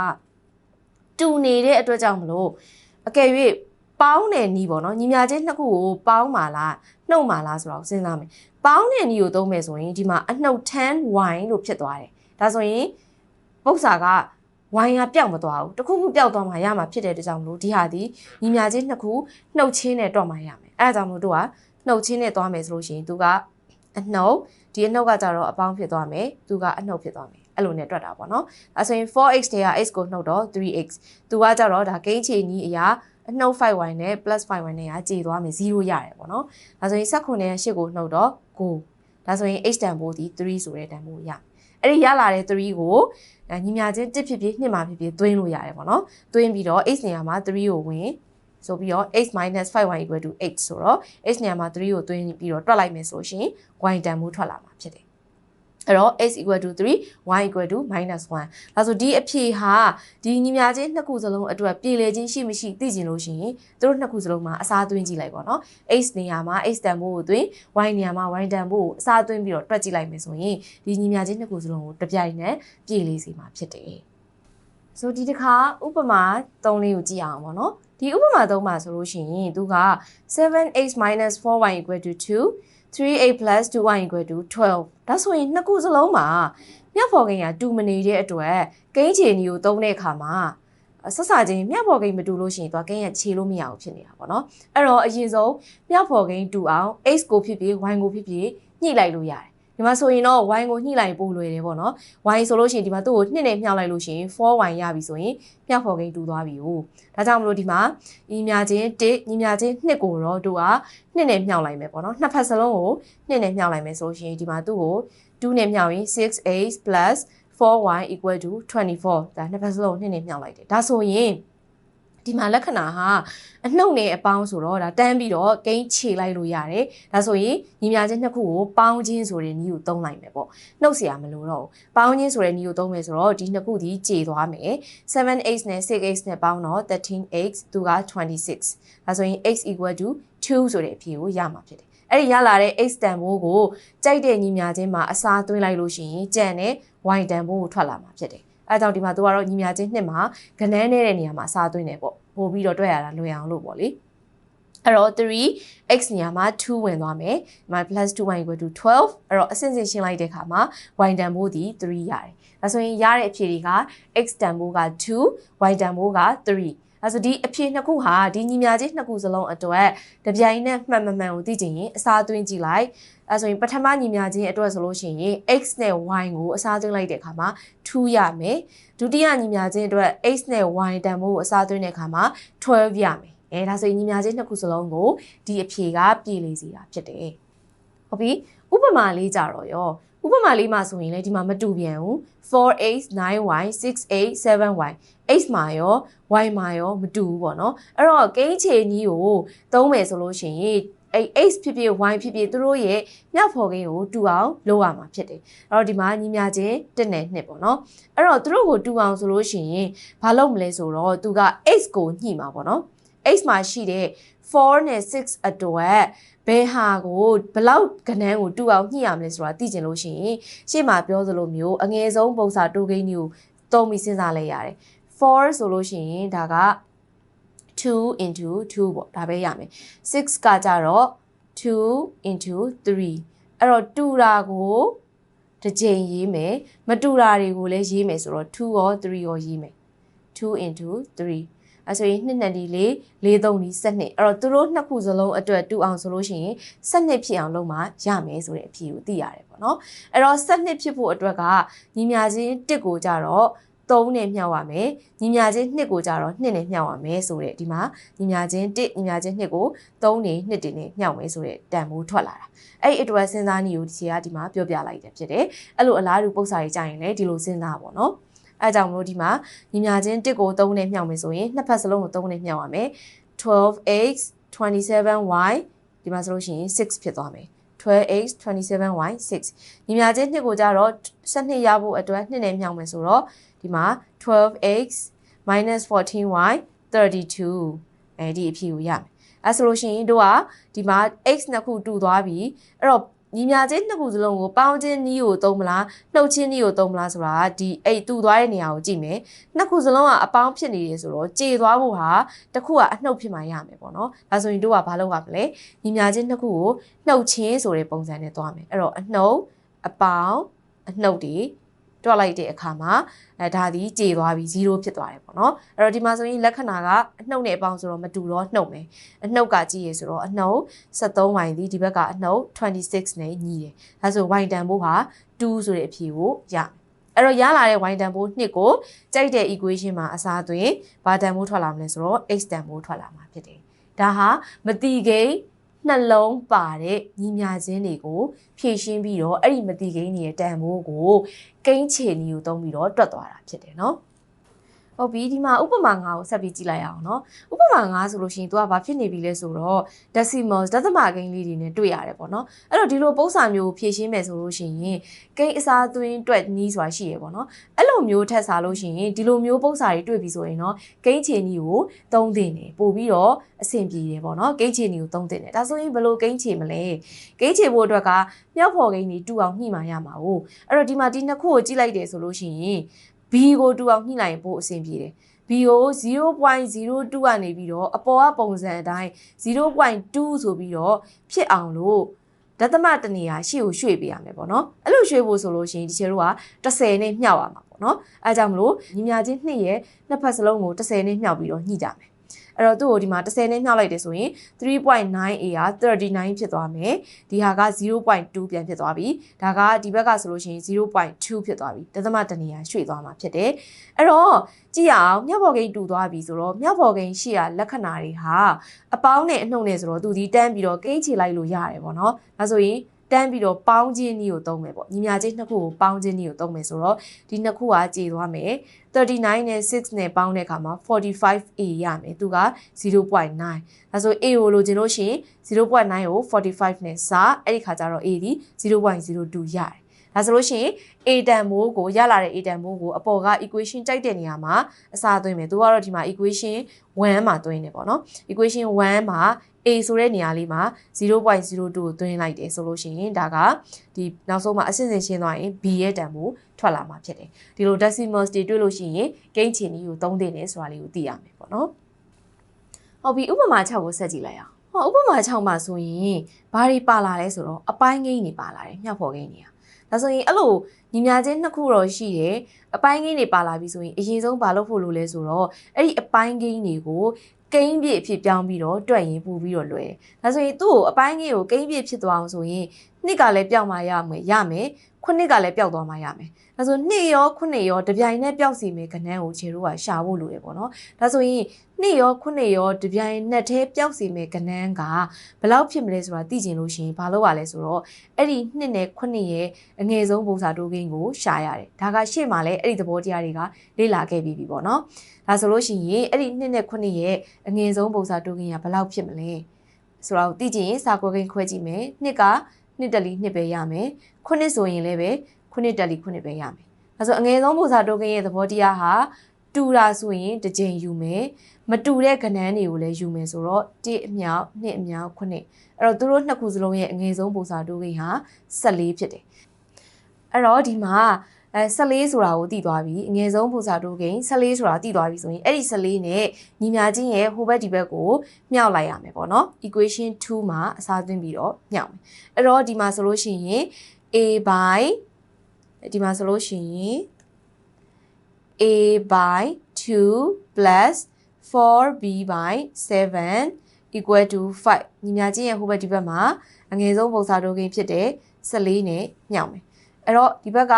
တူနေတဲ့အတွက်ကြောင့်မလို့အကယ်၍ပေါင်းတဲ့နီးပေါ့နော်ညီမချင်းနှစ်ခုကိုပေါင်းပါလားနှုတ်ပါလားဆိုတော့စဉ်းစားမယ်ပေါင်းတဲ့နီးကိုသုံးမယ်ဆိုရင်ဒီမှာအနှုတ် 10y လို့ဖြစ်သွားတယ် ဒါဆိုရင်ပု္ပ္ပစာကဝိုင်းကပျောက်မသွားဘူးတခုခုပျောက်သွားမှရမှာဖြစ်တဲ့အတွက်ကြောင့်မလို့ဒီဟာဒီညီမချင်းနှစ်ခုနှုတ်ချင်းနဲ့တော့မှရမယ်အဲဒါကြောင့်မလို့တို့ကနှုတ်ချင်းနဲ့သွားမယ်ဆိုလို့ရှိရင်သူကအနှုတ်ဒီအနှုတ်ကကြတော့အပေါင်းဖြစ်သွားမယ်သူကအနှုတ်ဖြစ်သွားမယ်အဲ့လိုနဲ့တွက်တာပေါ့နော်အဲဆိုရင် 4x တည်းက x ကိုနှုတ်တော့ 3x သူကကြတော့ဒါကိန်းချေနီးအရာအနှုတ် 5y နဲ့ +5y နဲ့ကကြေသွားမယ်0ရတယ်ပေါ့နော်ဒါဆိုရင်16နဲ့8ကိုနှုတ်တော့9ဒါဆိုရင် h တန်ဖိုးဒီ3ဆိုတဲ့တန်ဖိုးရ အဲ့ဒီရလာတဲ့3ကိုညီမြချင်း1ဖြစ်ဖြစ်2မှာဖြစ်ဖြစ်သွင်းလို့ရတယ်ပေါ့နော်သွင်းပြီးတော့ h နေရာမှာ3ကိုဝင်ဆိုပြီးတော့ x 5y equal to 8ဆိုတော့ x နေရာမှာ3ကိုသွင်းပြီးတော့တွက်လိုက်မယ်ဆိုရှင် y တန်ဖိုးထွက်လာမှာဖြစ်တယ် အဲ့တော့ x equal to 3 y equal to -1 ဒါဆိုဒီအဖြေဟာဒီညီမချင်းနှစ်ခုစလုံးအတွက်ပြည်လေချင်းရှိမရှိသိကျင်လို့ရှိရင်တို့နှစ်ခုစလုံးမှာအစားသွင်းကြည့်လိုက်ပါတော့ x နေရာမှာ x တန်ဖိုးကိုသွင်း y နေရာမှာ y တန်ဖိုးကိုအစားသွင်းပြီးတော့တွက်ကြည့်လိုက်မယ်ဆိုရင်ဒီညီမချင်းနှစ်ခုစလုံးကိုတပြိုင်နက်ပြည်လေစီမှာဖြစ်တယ်ဆိုဒီတစ်ခါဥပမာ၃လေးကိုကြည့်အောင်ပါနော်ဒီဥပမာ၃မှာဆိုလို့ရှိရင်သူက 7x 4y equal to 2 3a plus 2y equal to 12ဒါဆိုရင်နှစ်ခုစလုံးမှာမြတ်ဖော်ကိန်းကတူမနေတဲ့အတွက်ကိန်းချေနီကိုသုံးတဲ့အခါမှာဆက်စာချင်းမြတ်ဖော်ကိန်းမတူလို့ရှိရင်သွားကိန်းရခြေလို့မရဘူးဖြစ်နေတာပေါ့နော်အဲ့တော့အရင်ဆုံးမြတ်ဖော်ကိန်းတူအောင် x ကိုဖြစ်ဖြစ် y ကိုဖြစ်ဖြစ်ညှိလိုက်လို့ရတယ် ဒီမှာဆိုရင်တော့ y ကိုညှိလိုက်ပို့လွယ်တယ်ပေါ့နော် y ဆိုလို့ရှိရင်ဒီမှာသူ့ကို2နဲ့မြှောက်လိုက်လို့ရှိရင် 4y ရပြီဆိုရင်မြှောက်ဖော်ကိန်းတူသွားပြီ哦ဒါကြောင့်မလို့ဒီမှာညီမြချင်း1ညီမြချင်း2ကိုတော့သူက2နဲ့မြှောက်လိုက်မယ်ပေါ့နော်နှစ်ဖက်စလုံးကို2နဲ့မြှောက်လိုက်မယ်ဆိုလို့ရှိရင်ဒီမှာသူ့ကို2နဲ့မြှောက်ရင် 6h 4y equal to 24ဒါနှစ်ဖက်စလုံးကို2နဲ့မြှောက်လိုက်တယ်ဒါဆိုရင် ဒီမှာလက္ခဏာဟာအနှုတ်နဲ့အပေါင်းဆိုတော့ဒါတန်းပြီးတော့ကိန်းခြေလိုက်လို့ရတယ်ဒါဆိုရင်ညီမြချင်းနှစ်ခုကိုပေါင်းချင်းဆိုတဲ့နည်းကိုသုံးလိုက်မယ်ပေါ့နှုတ်เสียမလို့တော့ဘူးပေါင်းချင်းဆိုတဲ့နည်းကိုသုံးမယ်ဆိုတော့ဒီနှစ်ခုဒီခြေသွားမယ် 7x နဲ့ 6x နဲ့ပေါင်းတော့ 13x သူက26ဒါဆိုရင် x equal to 2ဆိုတဲ့အဖြေကိုရမှာဖြစ်တယ်အဲ့ဒီရလာတဲ့ x တန်ဖိုးကိုကြိုက်တဲ့ညီမြချင်းမှာအစားသွင်းလိုက်လို့ရှိရင်ကြံတဲ့ y တန်ဖိုးကိုထွက်လာမှာဖြစ်တယ် အဲကြောင့်ဒီမှာသူကတော့ညီမြချင်းနှစ်မှာကနန်းနေတဲ့နေရာမှာအစားသွင်းတယ်ပေါ့ပို့ပြီးတော့တွက်ရတာလွယ်အောင်လို့ပေါ့လေအဲ့တော့ 3x နေရာမှာ2ဝင်သွားမယ်ဒီမှာ +2y = 12အဲ့တော့အစစ်စစ်ရှင်းလိုက်တဲ့အခါမှာ y တန်ဖိုးဒီ3ရတယ်ဒါဆိုရင်ရတဲ့အဖြေတွေက x တန်ဖိုးက2 y တန်ဖိုးက3 အဲဆိုဒီအဖြေနှစ်ခုဟာဒီညီမြချင်းနှစ်ခုစလုံးအတွက်တပြိုင်နက်မှန်မှန်မှန်ကိုသိချင်ရင်အစားသွင်းကြည့်လိုက်အဲဆိုရင်ပထမညီမြချင်းအတွက်ဆိုလို့ရှိရင် x နဲ့ y ကိုအစားသွင်းလိုက်တဲ့အခါမှာ2ရမယ်ဒုတိယညီမြချင်းအတွက် x နဲ့ y တန်ဖိုးကိုအစားသွင်းတဲ့အခါမှာ12ရမယ်အဲဒါဆိုရင်ညီမြချင်းနှစ်ခုစလုံးကိုဒီအဖြေကပြည်လေစီတာဖြစ်တယ်ဟုတ်ပြီဥပမာလေးကြတော့ရော ဥပမာလေးမှာဆိုရင်လည်းဒီမှာမတူပြန်ဘူး 4x 9y 6x 7y x မှာရော y မှာရောမတူဘူးပေါ့နော်အဲ့တော့ကိန်းချေကြီးကိုသုံးမယ်ဆိုလို့ရှိရင်အဲ့ x ဖြစ်ဖြစ် y ဖြစ်ဖြစ်သူတို့ရဲ့မြောက်ဖော်ကိန်းကိုတူအောင်လုပ်ရမှာဖြစ်တယ်အဲ့တော့ဒီမှာညီမချင်း1နဲ့2ပေါ့နော်အဲ့တော့သူတို့ကိုတူအောင်ဆိုလို့ရှိရင်ဘာလုပ်မလဲဆိုတော့သူက x ကိုညှိမှာပေါ့နော် x မှာရှိတဲ့4နဲ့6အတွက် ဘယ်ဟာကိုဘလောက်ကဏ္ဍကိုတူအောင်ညှိရမလဲဆိုတာသိကျင်လို့ရှိရင်ရှေ့မှာပြောသလိုမျိုးအငယ်ဆုံးပုံစံတိုးကိန်းမျိုးသုံးပြီးစဉ်းစားလိုက်ရတယ်4ဆိုလို့ရှိရင်ဒါက2 into 2ပေါ့ဒါပဲရမယ်6ကကြတော့2 into 3အဲ့တော့တူတာကိုတစ်ကြိမ်ရေးမယ်မတူတာတွေကိုလည်းရေးမယ်ဆိုတော့2ရော3ရောရေးမယ်2 into 3 အဲဆိုရင်နှစ်နှစ်ဒီလေးလေးသုံးဒီစက်နှစ်အဲ့တော့သူတို့နှစ်ခုစလုံးအတွက်တူအောင်ဆိုလို့ရှိရင်စက်နှစ်ဖြစ်အောင်လုပ်မှရမယ်ဆိုတဲ့အဖြေကိုသိရတယ်ပေါ့နော်အဲ့တော့စက်နှစ်ဖြစ်ဖို့အတွက်ကညီမြချင်းတစ်ကိုကြတော့3နဲ့မြှောက်ရမယ်ညီမြချင်း2ကိုကြတော့2နဲ့မြှောက်ရမယ်ဆိုတဲ့ဒီမှာညီမြချင်း1ညီမြချင်း2ကို3နဲ့2တင်နဲ့မြှောက်မယ်ဆိုတဲ့တန်ဖိုးထွက်လာတာအဲ့ဒီအတွက်စဉ်းစားနည်းကိုဒီချေကဒီမှာပြောပြလိုက်တယ်ဖြစ်တယ်အဲ့လိုအလားတူပုံစံကြီးကြရင်လည်းဒီလိုစဉ်းစားပါတော့နော် အဲကြောင့်မလို့ဒီမှာညီမြချင်း1ကို3နဲ့မြှောက်မယ်ဆိုရင်နှစ်ဖက်စလုံးကို3နဲ့မြှောက်ရမယ် 12x 27y ဒီမှာဆိုလို့ရှိရင်6ဖြစ်သွားမယ် 12x 27y 6ညီမြချင်း2ကိုကြတော့12ရဖို့အတွက်2နဲ့မြှောက်မယ်ဆိုတော့ဒီမှာ 12x 14y 32အဲဒီအဖြေကိုရမယ်အဲဆိုလို့ရှိရင်တို့ကဒီမှာ x နှစ်ခုတူသွားပြီအဲ့တော့ ညီမြချင်းနှစ်ခုစလုံးကိုပေါင်းချင်းနီးကိုသုံးမလားနှုတ်ချင်းနီးကိုသုံးမလားဆိုတာဒီအဲ့တူသွားတဲ့နေရာကိုကြည့်မယ်နှစ်ခုစလုံးကအပေါင်းဖြစ်နေတယ်ဆိုတော့ကြေသွားဖို့ဟာတစ်ခုကအနှုတ်ဖြစ်မှရမယ်ပေါ့နော်ဒါဆိုရင်တို့ကဘာလုပ်ရမလဲညီမြချင်းနှစ်ခုကိုနှုတ်ချင်းဆိုတဲ့ပုံစံနဲ့သွားမယ်အဲ့တော့အနှုတ်အပေါင်းအနှုတ်တွေ တွက်လိုက်တဲ့အခါမှာအဲဒါဒီကြေသွားပြီး0ဖြစ်သွားတယ်ပေါ့နော်အဲ့တော့ဒီမှာဆိုရင်လက္ခဏာကအနှုတ်နဲ့အပေါင်းဆိုတော့မတူတော့နှုတ်မယ်အနှုတ်ကကြည့်ရဆိုတော့အနှုတ်73 y ဒီဒီဘက်ကအနှုတ်26နဲ့ညီတယ်ဒါဆို y တန်ဖိုးဟာ2ဆိုတဲ့အဖြေကိုရအဲ့တော့ရလာတဲ့ y တန်ဖိုး2ကိုကြိုက်တဲ့ equation မှာအစားသွင်းဘာတန်ဖိုးထွက်လာမလဲဆိုတော့ x တန်ဖိုးထွက်လာမှာဖြစ်တယ်ဒါဟာမတိကိန်း နှလုံးပါတဲ့ညီမြချင်းတွေကိုဖြည့်ရှင်းပြီးတော့အဲ့ဒီမတိကိန်းတွေရဲ့တန်ဖိုးကိုကိန်းချေနီကိုသုံးပြီးတော့တွက်သွားတာဖြစ်တယ်နော် ဟုတ်ပြီဒီမှာဥပမာ9ကိုဆက်ပြီးကြည့်လိုက်အောင်เนาะဥပမာ9ဆိုလို့ရှိရင် तू ကဘာဖြစ်နေပြီလဲဆိုတော့ decimals ဒသမကိန်းလေးတွေနဲ့တွေ့ရတယ်ပေါ့နော်အဲ့တော့ဒီလိုပုံစံမျိုးဖြည့်ရှင်းမယ်ဆိုလို့ရှိရင်ကိန်းအစားသွင်းတွက်နီးဆိုတာရှိရပေါ့နော်အဲ့လိုမျိုးထက်စားလို့ရှိရင်ဒီလိုမျိုးပုံစံတွေတွေ့ပြီဆိုရင်เนาะကိန်းချေနီကိုသုံးသင့်တယ်ပို့ပြီးတော့အဆင်ပြေတယ်ပေါ့နော်ကိန်းချေနီကိုသုံးသင့်တယ်ဒါဆိုရင်ဘယ်လိုကိန်းချေမလဲကိန်းချေဖို့အတွက်ကမြောက်ဖော်ကိန်းတွေတူအောင်ညှိမှရမှာ哦အဲ့တော့ဒီမှာဒီနှစ်ခုကိုကြည့်လိုက်တယ်ဆိုလို့ရှိရင် b ကိုတူအောင်ညှိလိုက်ရင်ပို့အဆင်ပြေတယ် b ကို0.02ကနေပြီးတော့အပေါ်ကပုံစံအတိုင်း0.2ဆိုပြီးတော့ဖြစ်အောင်လို့ဒသမတနေရာရှေ့ကိုရွှေ့ပေးရမယ်ပေါ့နော်အဲ့လိုရွှေ့ဖို့ဆိုလို့ရှိရင်ဒီချေတို့က30နဲ့မြှောက်ရမှာပေါ့နော်အဲကြောင့်မလို့ညီမချင်းနှစ်ရဲ့နှစ်ဖက်စလုံးကို30နဲ့မြှောက်ပြီးတော့ညှိကြမယ် အဲ့တော့သူ့ကိုဒီမှာ30နဲ့မြှောက်လိုက်တယ်ဆိုရင် 3.9a က39ဖြစ်သွားမယ်ဒီဟာက0.2ပြန်ဖြစ်သွားပြီဒါကဒီဘက်ကဆိုလို့ရှိရင်0.2ဖြစ်သွားပြီတသမတနေရာရွှေ့သွားမှာဖြစ်တယ်အဲ့တော့ကြည့်ရအောင်မြောက်ဘော်ကိန်းတူသွားပြီဆိုတော့မြောက်ဘော်ကိန်းရှိရလက္ခဏာတွေဟာအပေါင်းနဲ့အနှုတ်နဲ့ဆိုတော့သူဒီတန်းပြီးတော့ကိန်းချေလိုက်လို့ရတယ်ပေါ့နော်ဒါဆိုရင် တန်းပြီးတော့ပေါင်းခြင်းနည်းကိုသုံးမယ်ပေါ့ညီမချင်းနှစ်ခုကိုပေါင်းခြင်းနည်းကိုသုံးမယ်ဆိုတော့ဒီနှစ်ခုကကြည်သွားမယ်39နဲ့6နဲ့ပေါင်းတဲ့အခါမှာ 45a ရမယ်သူက0.9ဒါဆို a ကိုလိုချင်လို့ရှိရင်0.9ကို45နဲ့စာအဲ့ဒီခါကျတော့ a ဒီ0.02ရတယ်ဒါဆိုလို့ရှိရင် a တန်မိုးကိုရလာတဲ့ a တန်မိုးကိုအပေါ်က equation ကြိုက်တဲ့နေရာမှာအစားသွင်းမယ်သူကတော့ဒီမှာ equation 1မှာသွင်းနေပေါ့နော် equation 1မှာ a ဆိုတဲ့နေရာလေးမှာ0.02ကိုသွင်းလိုက်တယ်ဆိုလို့ရှိရင်ဒါကဒီနောက်ဆုံးမှာအဆင့်ဆင့်ရှင်းသွားရင် b ရဲ့တန်ဖိုးထွက်လာမှာဖြစ်တယ်ဒီလို decimals တွေတွေ့လို့ရှိရင်ကိန်းချင်ကြီးကိုသုံးသင့်တယ်ဆိုတာလေးကိုသိရမယ်ပေါ့နော်ဟုတ်ပြီဥပမာ6ကိုဆက်ကြည့်လိုက်အောင်ဟောဥပမာ6မှာဆိုရင်ဘာတွေပါလာလဲဆိုတော့အပိုင်းကိန်းတွေပါလာတယ်မြောက်ဖော်ကိန်းတွေကဒါဆိုရင်အဲ့လိုညီညာချင်းနှစ်ခုတော့ရှိတယ်အပိုင်းကိန်းတွေပါလာပြီဆိုရင်အရင်ဆုံးဘာလုပ်ဖို့လိုလဲဆိုတော့အဲ့ဒီအပိုင်းကိန်းတွေကို ကိန်းပြည့်အဖြစ်ပြောင်းပြီးတော့တွက်ရင်ပို့ပြီးတော့လွယ်တယ်။ဒါဆိုရင်သူ့ကိုအပိုင်းကြီးကိုကိန်းပြည့်ဖြစ်သွားအောင်ဆိုရင်နှစ်ကလည်းပျောက်မှရမယ်ရမယ် ခုနှစ်ကလည်းပျောက်သွားမှရမယ်။ဒါဆိုနှစ်ရောခုနှစ်ရောတပြိုင်နဲ့ပျောက်စီမယ်ခဏန်းကိုခြေတို့ကရှာဖို့လိုတယ်ပေါ့နော်။ဒါဆိုရင်နှစ်ရောခုနှစ်ရောတပြိုင်နဲ့တည်းပျောက်စီမယ်ခဏန်းကဘယ်လောက်ဖြစ်မလဲဆိုတာသိချင်လို့ရှိရင်ဘာလုပ်ရလဲဆိုတော့အဲ့ဒီနှစ်နဲ့ခုနှစ်ရဲ့အငယ်ဆုံးပုံစံတိုးကိန်းကိုရှာရတယ်။ဒါကရှေ့မှာလည်းအဲ့ဒီသဘောတရားတွေကလေ့လာခဲ့ပြီးပြီပေါ့နော်။ဒါဆိုလို့ရှိရင်အဲ့ဒီနှစ်နဲ့ခုနှစ်ရဲ့အငယ်ဆုံးပုံစံတိုးကိန်းကဘယ်လောက်ဖြစ်မလဲဆိုတော့သိချင်ရင်စာကွဲကိန်းခွဲကြည့်မယ်နှစ်ကနှစ်တလီနှစ်ပဲရမယ် ခုနှစ်ဆိုရင်လည်းပဲခုနှစ်တလီခုနှစ်ပဲရမယ်ဒါဆိုအငယ်ဆုံးပုံစံတိုးကိန်းရဲ့သဘောတရားဟာတူတာဆိုရင်တစ်ကြိမ်ယူမယ်မတူတဲ့ကဏ္ဍတွေကိုလည်းယူမယ်ဆိုတော့1အမြောက်2အမြောက်9အဲ့တော့သူတို့နှစ်ခုစလုံးရဲ့အငယ်ဆုံးပုံစံတိုးကိန်းဟာ14ဖြစ်တယ်အဲ့တော့ဒီမှာအဲ14ဆိုတာကိုသိသွားပြီအငယ်ဆုံးပူစာတိုးကိန်း14ဆိုတာသိသွားပြီဆိုရင်အဲ့ဒီ14နဲ့ညီမချင်းရဲ့ဟိုဘက်ဒီဘက်ကိုမြှောက်လိုက်ရမယ်ပေါ့နော် equation 2မှာအစားသွင်းပြီးတော့မြှောက်မယ်အဲ့တော့ဒီမှာဆိုလို့ရှိရင် a by ဒီမှာဆိုလို့ရှိရင် a by 2 plus 4b by 7 equal to 5ညီမချင်းရဲ့ဟိုဘက်ဒီဘက်မှာအငယ်ဆုံးပုံစံတိုးကိန်းဖြစ်တဲ့14နဲ့မြှောက်မယ်အဲ့တော့ဒီဘက်က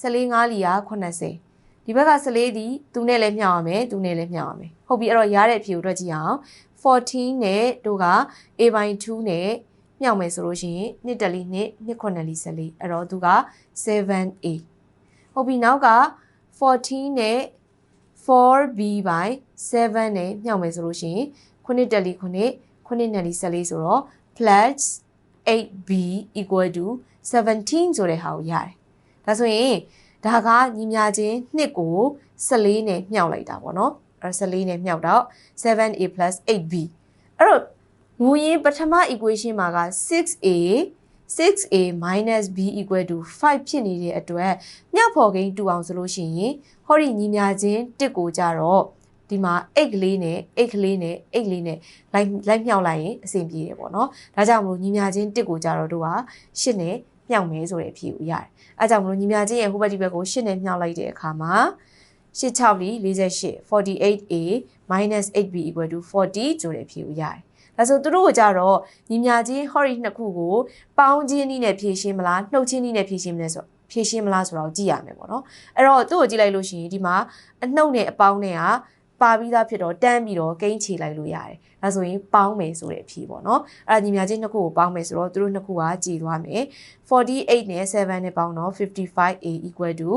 14 5လီက80ဒီဘက်က14ဒီသူနဲ့လည်းမျှောက်ရမယ်သူနဲ့လည်းမျှောက်ရမယ်ဟုတ်ပြီအဲ့တော့ရတဲ့အဖြေကိုတွက်ကြည့်အောင်14နဲ့တို့က a by 2နဲ့ မျှောက်မယ်ဆိုလို့ရှိရင်နှစ်တလီနှစ်နှစ်ခုနှစ်လီ14အဲ့တော့သူက 7a ဟုတ်ပြီနောက်က14နဲ့ 4b by 7နဲ့မျှောက်မယ်ဆိုလို့ရှိရင်ခုနှစ်တလီခုနှစ်ခုနှစ်နှစ်လီ14ဆိုတော့ plus 8b equal to 17ဆိုတဲ့ဟာကိုရတယ်ဒါဆိုရင်ဒါကညီမြချင်းနှစ်ကို14နဲ့မြှောက်လိုက်တာပေါ့နော်အဲ့14နဲ့မြှောက်တော့ 7a 8b အဲ့တော့ မူရင်းပထမ equation မှာက 6a 6a b equal to 5ဖြစ်နေတဲ့အတွက်မြောက်ဖော်ကိန်းတူအောင်ဆိုလို့ရှိရင်ဟောဒီညီမြချင်းတစ်ကိုကြတော့ဒီမှာ egg လေးနဲ့ egg လေးနဲ့ egg လေးနဲ့လိုက်လိုက်မြောက်လိုက်ရင်အဆင်ပြေတယ်ပေါ့နော်ဒါကြောင့်မလို့ညီမြချင်းတစ်ကိုကြတော့တို့က8နဲ့မြောက်မယ်ဆိုတဲ့အဖြေကိုရတယ်။အဲကြောင့်မလို့ညီမချင်းရဲ့ဟိုဘက်ဒီဘက်ကို8နဲ့မြောက်လိုက်တဲ့အခါမှာ8 6လီ48 48a 8b equal to 40ဆိုတဲ့အဖြေကိုရတယ်။ ဒါဆိုသူတို့ကကြတော့ညီမချင်းဟော်ရီနှစ်ခုကိုပေါင်းချင်းနည်းနဲ့ဖြည့်ရှင်းမလားနှုတ်ချင်းနည်းနဲ့ဖြည့်ရှင်းမလဲဆိုဖြည့်ရှင်းမလားဆိုတော့ကြည့်ရမယ်ပေါ့နော်။အဲ့တော့သူ့ကိုကြည့်လိုက်လို့ရှိရင်ဒီမှာအနှုတ်နဲ့အပေါင်းနဲ့ကပါပြီးသားဖြစ်တော့တန်းပြီးတော့ကိန်းချေလိုက်လို့ရတယ်။ဒါဆိုရင်ပေါင်းမယ်ဆိုတဲ့အဖြေပေါ့နော်။အဲ့ဒါညီမချင်းနှစ်ခုကိုပေါင်းမယ်ဆိုတော့သူတို့နှစ်ခုကကြည်သွားမယ်။48နဲ့7နဲ့ပေါင်းတော့ 55a equal to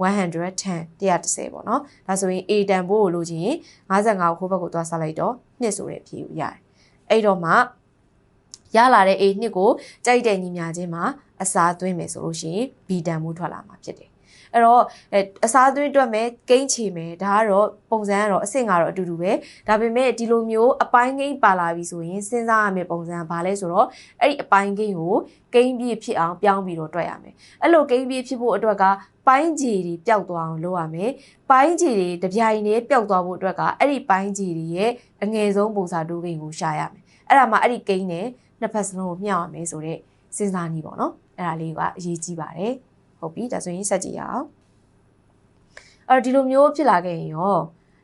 110 130ပေါ့နော်။ဒါဆိုရင် a တန်ဖို့ကိုလိုချင်55ကိုခိုးဘက်ကိုသွားဆက်လိုက်တော့2ဆိုတဲ့အဖြေကိုရတယ်။ အဲ့တော့မှရလာတဲ့ a နှစ်ကိုကြိုက်တဲ့ညီမချင်းမှာအစားသွင်းမယ်ဆိုလို့ရှိရင် b တန်မှုထွက်လာမှာဖြစ်တယ် အဲ့တော့အစားသွင်းတွက်မယ်ကိန်းချေမယ်ဒါကတော့ပုံစံကတော့အဆင့်ကတော့အတူတူပဲဒါပေမဲ့ဒီလိုမျိုးအပိုင်းကိန်းပါလာပြီဆိုရင်စဉ်းစားရမယ့်ပုံစံဘာလဲဆိုတော့အဲ့ဒီအပိုင်းကိန်းကိုကိန်းပြည့်ဖြစ်အောင်ပြောင်းပြီးတော့တွက်ရမယ်အဲ့လိုကိန်းပြည့်ဖြစ်ဖို့အတွက်ကပိုင်းခြေတွေပျောက်သွားအောင်လုပ်ရမယ်။ပိုင်းခြေတွေတပြိုင်တည်းပျောက်သွားဖို့အတွက်ကအဲ့ဒီပိုင်းခြေတွေရဲ့အငယ်ဆုံးပုံစံတိုးကိန်းကိုရှာရမယ်။အဲ့ဒါမှအဲ့ဒီကိန်းနဲ့နှစ်ဖက်စလုံးကိုမျှောက်ရမယ်ဆိုတော့စဉ်းစားနည်းပေါ့နော်။အဲ့ဒါလေးကအရေးကြီးပါတယ်။ ဟုတ်ပြီဒါဆိုရင်ဆက်ကြည့်ရအောင်အဲ့တော့ဒီလိုမျိုးဖြစ်လာခဲ့ရင်ရော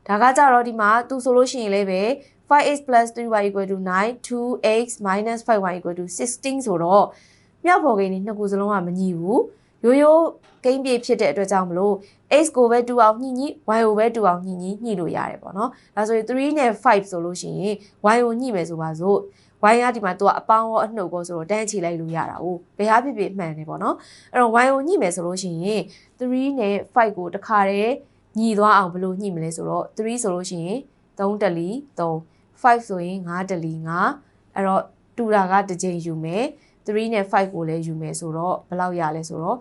ဒါကကြတော့ဒီမှာသူဆိုလို့ရှိရင်လည်းပဲ 5x 3y 9 2x 5y 16ဆိုတော့မြောက်ဖော်ကိန်းนี่နှစ်ခုစလုံးကမညီဘူးရိုးရိုးကိန်းပြေဖြစ်တဲ့အတွက်ကြောင့်မလို့ x ကိုပဲ2အောင်ညှိညှိ y ကိုပဲ2အောင်ညှိညှိညှိလို့ရတယ်ပေါ့နော်ဒါဆိုရင်3နဲ့5ဆိုလို့ရှိရင် y ကိုညှိမယ်ဆိုပါစို့ y ကဒီမှာသူကအပေါင်းရောအနှုတ်ကောဆိုတော့တန်းချီလိုက်လို့ရတာ哦ဘယ်ဟာဖြစ်ဖြစ်မှန်တယ်ပေါ့နော်အဲ့တော့ y ကိုညှိမယ်ဆိုလို့ရှိရင်3နဲ့5ကိုတခါတည်းညီသွားအောင်ဘယ်လိုညှိမလဲဆိုတော့3ဆိုလို့ရှိရင်3တလီ3 5ဆိုရင်5တလီ5အဲ့တော့တူတာကတစ်ချိန်ယူမယ်3နဲ့5ကိုလည်းယူမယ်ဆိုတော့ဘယ်လောက်ရလဲဆိုတော့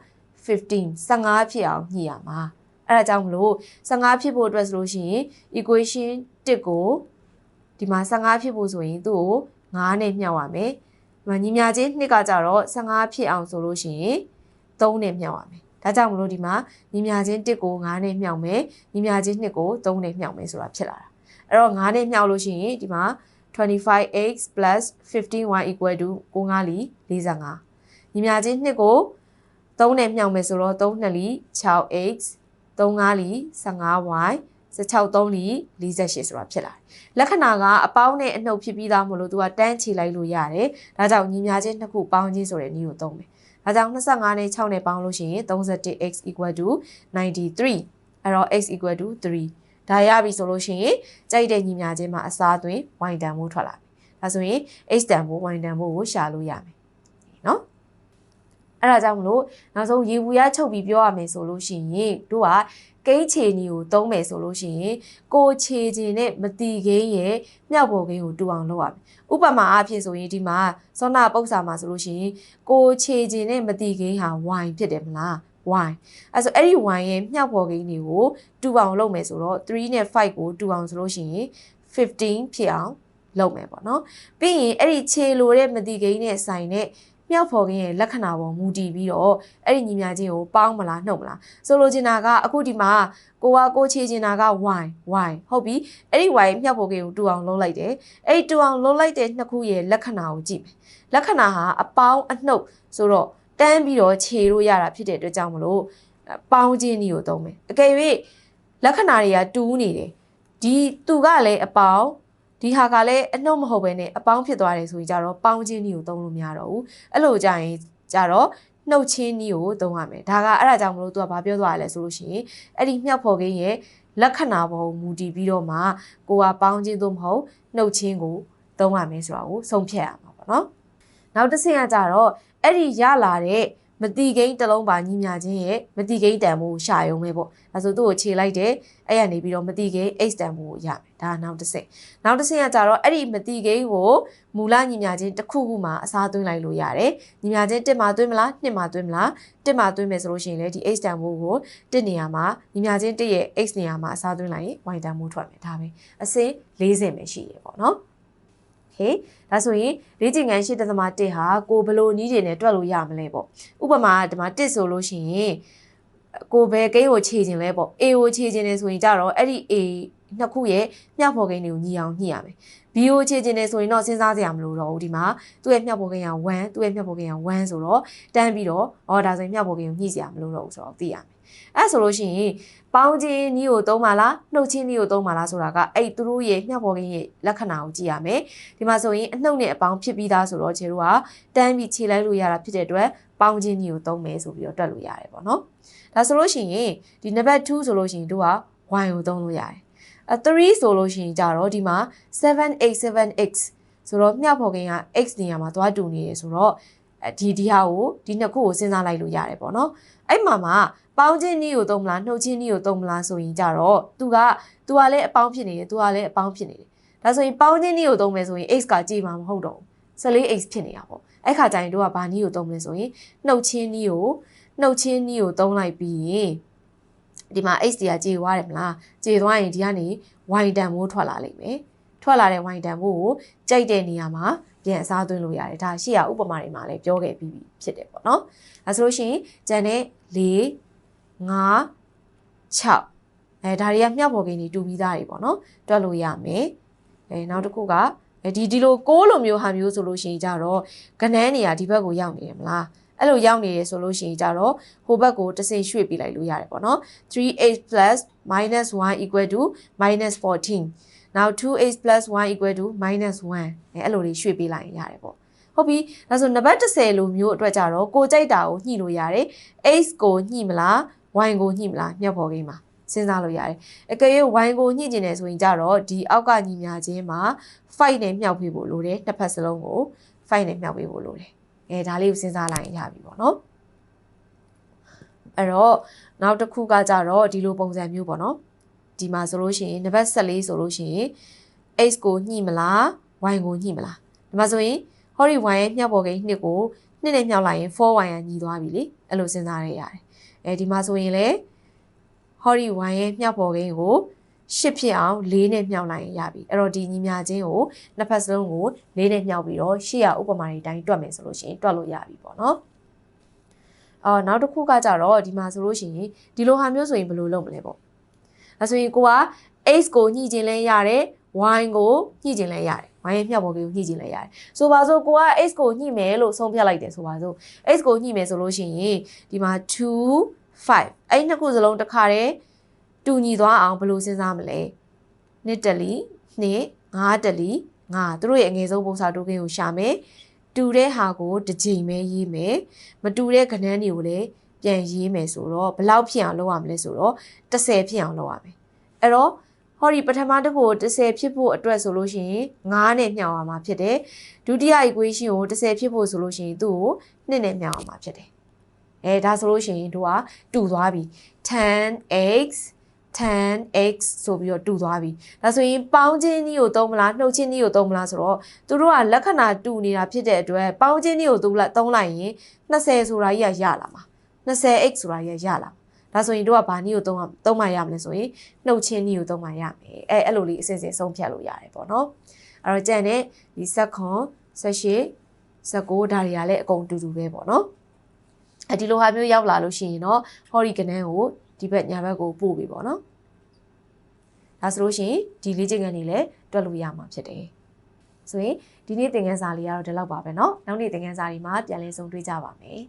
15 15ဖြစ်အောင်ညှိရမှာအဲ့ဒါကြောင့်မလို့15ဖြစ်ဖို့အတွက်ဆိုလို့ရှိရင် equation 1ကိုဒီမှာ15ဖြစ်ဖို့ဆိုရင်သူ့ကို 9နဲ့မြှောက်ရမယ်ဒီမှာညီမြချင်း2ကကြတော့15ဖြစ်အောင်ဆိုလို့ရှိရင်3နဲ့မြှောက်ရမယ်ဒါကြောင့်မလို့ဒီမှာညီမြချင်း1ကို9နဲ့မြှောက်မယ်ညီမြချင်း2ကို3နဲ့မြှောက်မယ်ဆိုတာဖြစ်လာတာအဲ့တော့9နဲ့မြှောက်လို့ရှိရင်ဒီမှာ 25x 15y equal to 9လီ45ညီမြချင်း2ကို3နဲ့မြှောက်မယ်ဆိုတော့3နှစ်လီ 6x 35လီ 15y 16 3လီ48ဆိုတာဖြစ်လာတယ်။လက္ခဏာကအပေါင်းနဲ့အနှုတ်ဖြစ်ပြီးသားမို့လို့သူကတန်းချီလိုက်လို့ရတယ်။ဒါကြောင့်ညီမြချင်းနှစ်ခုပေါင်းချင်းဆိုတဲ့နည်းကိုသုံးမယ်။ဒါကြောင့်25နဲ့6နဲ့ပေါင်းလို့ရှိရင် 31x equal to 93အဲ့တော့ x equal to 3ဒါရပြီဆိုလို့ရှိရင်ကြိုက်တဲ့ညီမြချင်းမှာအစားသွင်း y တန်ဖို့ထွက်လာပြီ။ဒါဆိုရင် x တန်ဖို့ y တန်ဖို့ကိုရှာလို့ရမယ်။နော်။အဲ့ဒါကြောင့်မလို့နောက်ဆုံးရေဘူးရချုပ်ပြီးပြောရမယ်ဆိုလို့ရှိရင်တို့က ကိန်းချေနီကိုသုံးမယ်ဆိုလို့ရှိရင်ကိုချေခြင်းနဲ့မတီကိန်းရဲ့မြောက်ပေါ်ကိန်းကိုတူအောင်လုပ်ရမယ်။ဥပမာအားဖြင့်ဆိုရင်ဒီမှာစောနာပု္ပ္ပစာမှာဆိုလို့ရှိရင်ကိုချေခြင်းနဲ့မတီကိန်းဟာ y ဖြစ်တယ်မလား။ y အဲဆိုအဲ့ဒီ y ရဲ့မြောက်ပေါ်ကိန်းတွေကိုတူအောင်လုပ်မယ်ဆိုတော့3နဲ့5ကိုတူအောင်ဆိုလို့ရှိရင်15ဖြစ်အောင်လုပ်မယ်ပေါ့နော်။ပြီးရင်အဲ့ဒီခြေလိုတဲ့မတိကိန်းနဲ့ဆိုင်တဲ့ မြောက်ဖော်ကင်းရဲ့လက္ခဏာပေါ်မူတည်ပြီးတော့အဲ့ဒီညီမချင်းကိုပေါင်းမလားနှုတ်မလားဆိုလိုချင်တာကအခုဒီမှာကိုကကိုချေချင်တာက y y ဟုတ်ပြီအဲ့ဒီ y မြောက်ဖော်ကင်းကိုတူအောင်လုပ်လိုက်တယ်အဲ့ဒီတူအောင်လုပ်လိုက်တဲ့နှစ်ခုရဲ့လက္ခဏာကိုကြည့်မယ်လက္ခဏာဟာအပေါင်းအနှုတ်ဆိုတော့တန်းပြီးတော့ခြေလို့ရတာဖြစ်တဲ့အတွက်ကြောင့်မလို့ပေါင်းခြင်းนี้ကိုသုံးမယ်အကယ်၍လက္ခဏာတွေကတူးနေတယ်ဒီသူကလည်းအပေါင်း ဒီဟာကလည်းအနှုတ်မဟုတ်ဘဲနဲ့အပေါင်းဖြစ်သွားတယ်ဆိုရင်ကြတော့ပေါင်းချင်းနီကိုသုံးလို့မရတော့ဘူးအဲ့လိုကြရင်ကြတော့နှုတ်ချင်းနီကိုသုံးရမယ်ဒါကအဲ့ဒါကြောင့်မလို့သူကဘာပြောသွားရလဲဆိုလို့ရှိရင်အဲ့ဒီမြောက်ဖော်ကင်းရဲ့လက္ခဏာပေါ်မူတည်ပြီးတော့မှကိုကပေါင်းချင်းသို့မဟုတ်နှုတ်ချင်းကိုသုံးရမယ်ဆိုတာကိုဆုံးဖြတ်ရမှာပေါ့နော်နောက်တစ်ဆင့်ကကြတော့အဲ့ဒီရလာတဲ့ မတိကိန်းတစ်လုံးပါညီမြချင်းရဲ့မတိကိန်းတန်ဖိုးရှာရုံပဲပေါ့ဒါဆိုသူ့ကိုခြေလိုက်တယ်အဲ့ရနေပြီးတော့မတိကိန်း x တန်ဖိုးကိုရမယ်ဒါနောက်တစ်ဆင့်နောက်တစ်ဆင့်ကကြတော့အဲ့ဒီမတိကိန်းကိုမူလညီမြချင်းတစ်ခုခုမှာအစားသွင်းလိုက်လို့ရတယ်ညီမြချင်းတစ်မှာသွင်းမလားနှစ်မှာသွင်းမလားတစ်မှာသွင်းမယ်ဆိုလို့ရှိရင်လေဒီ x တန်ဖိုးကိုတစ်နေရာမှာညီမြချင်းတစ်ရဲ့ x နေရာမှာအစားသွင်းလိုက်ရင် y တန်ဖိုးထွက်မယ်ဒါပဲအစင်း40ပဲရှိရပေါ့နော် ဟေးဒါဆိုရင်လေးကျင်ငန်း8.1ဟာကိုဘလို့နီးတွေနဲ့တွက်လို့ရမလဲပေါ့ဥပမာဒီမှာ1ဆိုလို့ရှိရင်ကိုဘယ်ကိန်းကိုခြေခြင်းလဲပေါ့ A ကိုခြေခြင်းလဲဆိုရင်ကြတော့အဲ့ဒီ A နှစ်ခုရဲ့မြောက်ဖော်ကိန်းတွေကိုညီအောင်ညှိရမယ် B ကိုခြေခြင်းလဲဆိုရင်တော့စဉ်းစားစရာမလိုတော့ဘူးဒီမှာသူ့ရဲ့မြောက်ဖော်ကိန်းက1သူ့ရဲ့မြောက်ဖော်ကိန်းက1ဆိုတော့တန်းပြီးတော့ဩဒါဆိုရင်မြောက်ဖော်ကိန်းကိုညှိစရာမလိုတော့ဘူးဆိုတော့သိရမယ်အဲ့ဆိုလို့ရှိရင်ပေါင်းခြင်းနီးကိုသုံးပါလားနှုတ်ခြင်းနီးကိုသုံးပါလားဆိုတာကအဲ့သူတို့ရဲ့မျှပေါ်ကင်းရဲ့လက္ခဏာကိုကြည့်ရမယ်ဒီမှာဆိုရင်အနှုတ်နဲ့အပေါင်းဖြစ်ပြီးသားဆိုတော့ခြေတို့ကတန်းပြီးခြေလိုက်လို့ရတာဖြစ်တဲ့အတွက်ပေါင်းခြင်းနီးကိုသုံးမယ်ဆိုပြီးတော့တွက်လို့ရတယ်ပေါ့နော်ဒါဆိုလို့ရှိရင်ဒီနံပါတ်2ဆိုလို့ရှိရင်တို့က y ကိုသုံးလို့ရတယ် အ3ဆိုလို့ရှိရင်ကြတော့ဒီမှာ 787x ဆိုတော့မျှဖော်ကင်းက x နေရာမှာသွားတူနေရဆိုတော့ဒီဒီဟာကိုဒီနှစ်ခုကိုစဉ်းစားလိုက်လို့ရတယ်ပေါ့နော်အဲ့မှာမှာပေါင်းချင်းနည်းကိုသုံးမလားနှုတ်ချင်းနည်းကိုသုံးမလားဆိုရင်ကြတော့သူကသူကလည်းအပေါင်းဖြစ်နေတယ်သူကလည်းအပေါင်းဖြစ်နေတယ်ဒါဆိုရင်ပေါင်းချင်းနည်းကိုသုံးမယ်ဆိုရင် x ကကြည့်မှာမဟုတ်တော့ဘူး 14x ဖြစ်နေတာပေါ့အဲ့ခါကျရင်တို့ကဘာနည်းကိုသုံးမလဲဆိုရင်နှုတ်ချင်းနည်းကိုနှုတ်ချင်းနည်းကိုသုံးလိုက်ပြီးရင် ဒီမှာ x တွေကကြေသွားတယ်မလားကြေသွားရင်ဒီကနေ y တန်မိုးထွက်လာလိမ့်မယ်ထွက်လာတဲ့ y တန်မိုးကိုကြိုက်တဲ့နေရာမှာပြန်အစားသွင်းလို့ရတယ်ဒါရှိရဥပမာတွေမှာလည်းပြောခဲ့ပြီးပြီဖြစ်တယ်ပေါ့နော်အဲဆိုလို့ရှိရင်ဂျန်တဲ့4 5 6အဲဒါတွေကမြောက်ပေါ်ကိန်းတွေတူပြီးသားတွေပေါ့နော်တွက်လို့ရမယ်အဲနောက်တစ်ခုကအဲဒီဒီလို6လိုမျိုးဟာမျိုးဆိုလို့ရှိရင်ကြတော့ကနန်းနေရဒီဘက်ကိုရောက်နေတယ်မလား အဲ့လိုရောက်နေရဆိုလို့ရှိရင်ကြတော့ဟိုဘက်ကိုတစ်စိမ်ရွှေ့ပြလိုက်လို့ရတယ်ပေါ့နော် 3h plus minus 1 equal to minus 14 now 2h plus 1 equal to minus 1အဲအဲ့လိုလေးရွှေ့ပေးလိုက်ရင်ရတယ်ပေါ့ဟုတ်ပြီဒါဆိုနံပါတ်30လိုမျိုးအတွက်ကြတော့ကိုကြိုက်တာကိုညှိလို့ရတယ် x ကိုညှိမလား y ကိုညှိမလားမြောက်ပေါ်ကိန်းမှာစဉ်းစားလို့ရတယ်အကယ်၍ y ကိုညှိကျင်တယ်ဆိုရင်ကြတော့ဒီအောက်ကညီများချင်းမှာ fight နဲ့မြောက်ပေးဖို့လိုတယ်တစ်ဖက်စလုံးကို fight နဲ့မြောက်ပေးဖို့လိုတယ် အဲဒါလေးကိုစဉ်းစားလိုက်ရင်ရပြီပေါ့နော်အဲ့တော့နောက်တစ်ခုကကြတော့ဒီလိုပုံစံမျိုးပေါ့နော်ဒီမှာဆိုလို့ရှိရင်နံပါတ်14ဆိုလို့ရှိရင် x ကိုညှိမလား y ကိုညှိမလားဒီမှာဆိုရင်ဟောဒီ y ရဲ့မြောက်ပေါ်ကိန်းနှစ်ကိုနှစ်နဲ့မြောက်လိုက်ရင် 4y ကညီသွားပြီလေအဲ့လိုစဉ်းစားရရတယ်အဲဒီမှာဆိုရင်လေဟောဒီ y ရဲ့မြောက်ပေါ်ကိန်းကို ရှစ်ဖြစ်အောင်၄နဲ့မြောက်လိုက်ရင်ရပြီအဲ့တော့ဒီညီမြချင်းကိုနှစ်ဖက်စလုံးကို၄နဲ့မြောက်ပြီးတော့ရှေ့ရဥပမာတွေအတိုင်းတွက်မယ်ဆိုလို့ရှိရင်တွက်လို့ရပြီပေါ့နော်အော်နောက်တစ်ခုကကြတော့ဒီမှာဆိုလို့ရှိရင်ဒီလိုဟာမျိုးဆိုရင်ဘယ်လိုလုပ်မလဲပေါ့ဒါဆိုရင်ကိုက x ကိုညှိခြင်းလဲရတယ် y ကိုညှိခြင်းလဲရတယ် y ရဲ့မြောက်ပေါ်ကိုညှိခြင်းလဲရတယ်ဆိုပါစို့ကိုက x ကိုညှိမယ်လို့ဆုံးဖြတ်လိုက်တယ်ဆိုပါစို့ x ကိုညှိမယ်ဆိုလို့ရှိရင်ဒီမှာ2 5အဲ့နှစ်ခုစလုံးတစ်ခါတည်း တူညီသွားအောင်ဘယ်လိုစဉ်းစားမလဲနှစ်တလီနှစ်ငါးတလီငါသူတို့ရဲ့အငယ်ဆုံးပုံစံတိုးကင်းကိုရှာမယ်တူတဲ့ဟာကိုတစ်ချိန်ပဲရေးမယ်မတူတဲ့ကဏ္ဍတွေကိုလည်းပြန်ရေးမယ်ဆိုတော့ဘယ်လောက်ဖြစ်အောင်လုပ်ရမလဲဆိုတော့30ဖြစ်အောင်လုပ်ရမယ်အဲ့တော့ဟောဒီပထမတစ်ခုကို30ဖြစ်ဖို့အတွက်ဆိုလို့ရှိရင်9နဲ့မျှော်ရမှာဖြစ်တယ်ဒုတိယ equation ကို30ဖြစ်ဖို့ဆိုလို့ရှိရင်သူ့ကို2နဲ့မျှော်ရမှာဖြစ်တယ်အဲဒါဆိုလို့ရှိရင်တို့ကတူသွားပြီ 10x 10x ဆိုပြီးတော့တူသွားပြီဒါဆိုရင်ပေါင်းချင်းကြီးကိုသုံးမလားနှုတ်ချင်းကြီးကိုသုံးမလားဆိုတော့သူတို့ကလက္ခဏာတူနေတာဖြစ်တဲ့အတွက်ပေါင်းချင်းကြီးကိုသုံးလိုက်သုံးလိုက်ရင်20ဆိုတာကြီးကရလာမှာ 20x ဆိုတာကြီးကရလာမှာဒါဆိုရင်တို့ကဘာနည်းကိုသုံးသုံးမှရမလဲဆိုရင်နှုတ်ချင်းနည်းကိုသုံးမှရမယ်အဲအဲ့လိုလေးအစဉ်စဉ်ဆုံးဖြတ်လို့ရတယ်ပေါ့နော်အဲ့တော့ကြံတဲ့ဒီဆက်ခွန်ဆက်ရှိဆက်ကိုဒါတွေကလည်းအကုန်တူတူပဲပေါ့နော်အဲဒီလိုဟာမျိုးရောက်လာလို့ရှိရင်တော့ဟောဒီကနန်းကို ဒီဘက်ညာဘက်ကိုပို့ပြီပေါ့နော်ဒါဆိုလို့ရှိရင်ဒီလေးချိန်ကနေလည်းတွက်လို့ရမှာဖြစ်တယ်ဆိုရင်ဒီနေ့သင်ခန်းစာလေးကတော့ဒီလောက်ပါပဲเนาะနောက်နေ့သင်ခန်းစာတွေမှာပြန်လည်ဆုံတွေ့ကြပါမယ်